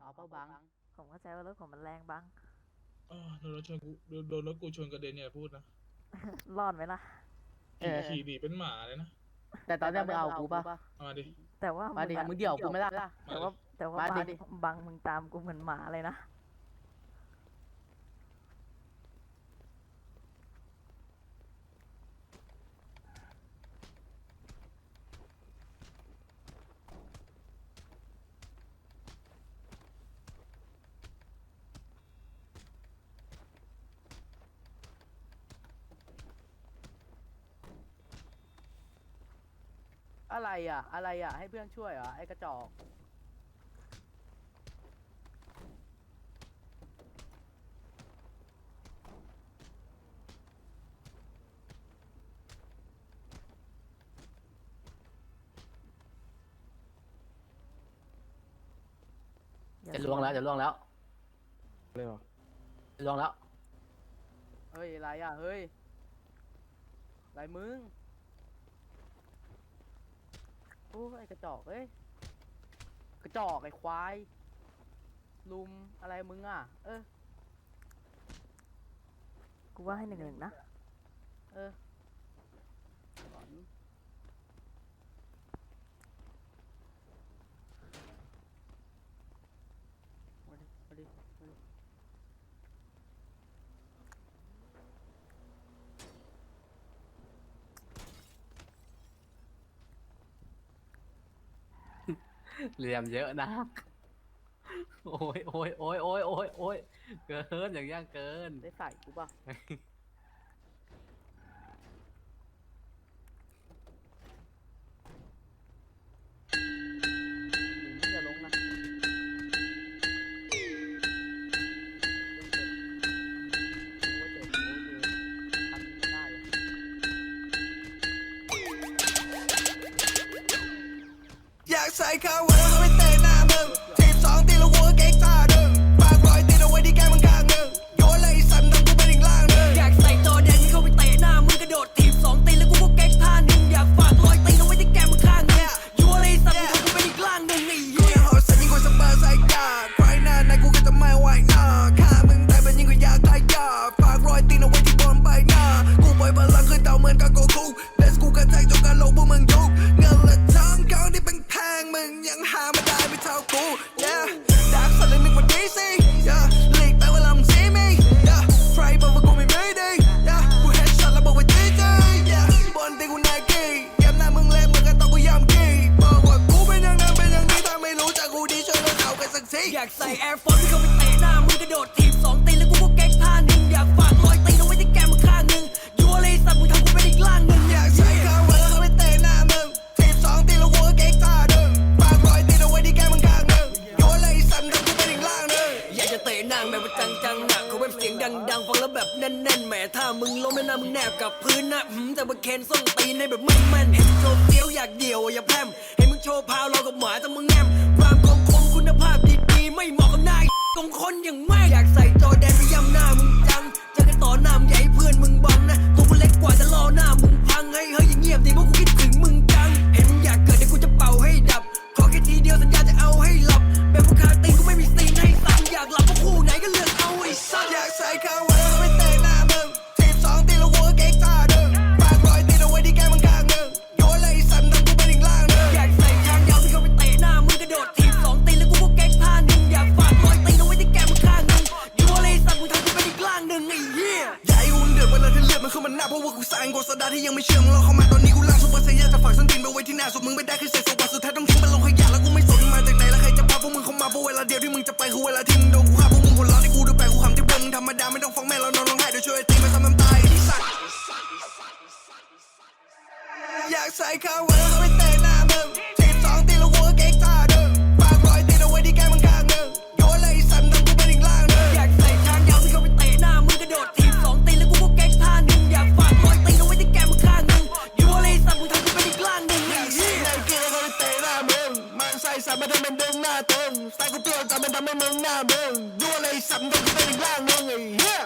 เอาเป้าบัง ผมเข้าใจว่ารถผมมันแรงบ้างอ๋อโดนรถชนกูโดนโดนรถกูชนกระเด็นเนี่ยพูดนะรอดไหมล่ะ เออขี่หนีเป็นหมาเลยนะแต่ตอนเนี้ยมึงเอากูปะเอามาดิ แต่ว่ามาดิอะมึงเดี่ยวกูไม่ได้แต่ว่าแต่ว่ามาบังดิบังมึงตามกูเหมือนหมาเลยนะ อะไรอะ อะไรอะ ให้เพื่อนช่วยเหรอ ไอ้กระจอกอย่าจะล่วงแล้วจะล่วงแล้วเลยเหรอจะล่วงแล้ว เฮ้ย อะไรอะ เฮ้ย อะไรมึงโอ้ยไอ้กระจอกเอ้ยกระจอกไอ้ควายลุมอะไรมึงอะ เออ กูว่าให้หนึ่งหนึ่งนะ เออหลอนมาดิมาดิมาดิ เหลี่ยมเยอะนะโอ้ยโอ้ยโอ้ยโอ้ยโอ้ยโอ้ยเกินอย่างย่างเกิน ได้ใส่กูป่ะ เมึงล้มแล้วนะมึงแนบกับพื้นนะหืมแต่มึงเคนส้นตีนให้แบบมันมันเห็นโชว์เตี้ยวอยากเดี่ยวอย่าแพมเห็นมึงโชว์พาวเรากับหมาแต่มึงแงมความคมคมคุณภาพดีๆไม่เหมาะกับนายตรงคนอย่างแม่อยากใส่จอแดนไปย่ำหน้ามึงจังเจอกันต่อหน้ามึงใหญ่าให้เพื่อนมึงบังนะตัวกูเล็กกว่าจะล่อหน้ามึงพังให้เฮ้ยอย่าเงียบดิเพราะกูคิดถึง เพราะว่ากูสร้างกฎสดาที่ยังไม่เชื่อมึงรอเข้ามาตอนนี้กูล่างซุปเปอร์เซย่าจะฝากส้นตีนไปไว้ที่หน้าสุดมึงไม่ได้คือเศษสมบัติสุดท้ายต้องทิ้งมันลงขยะแล้วกูไม่สนมาจากไหนแล้วใครจะพาพวกมึงเข้ามาเพราะเวลาเดียวที่มึงจะไปคือเวลาที่มึงโดนกูฆ่าพวกมึงหัวเราะที่กูดูแปลกกูขำที่บนมึงธรรมดาไม่ต้องฟังแม่เรานอนร้องไห้เดี๋ยวช่วยตีมาทำน้ำตายไอ้สัตว์อยากใส่ข้าวไว้แล้วเขาไม่เตามึ ใส่สับมันทำเป็นดึงหน้าตึงใส่กูเปรี้ยวจับมันทำให้มึงหน้ามึงยั่วเลยสับมันทำกูเป็นอีกล่างมึงไอ้เหี้ย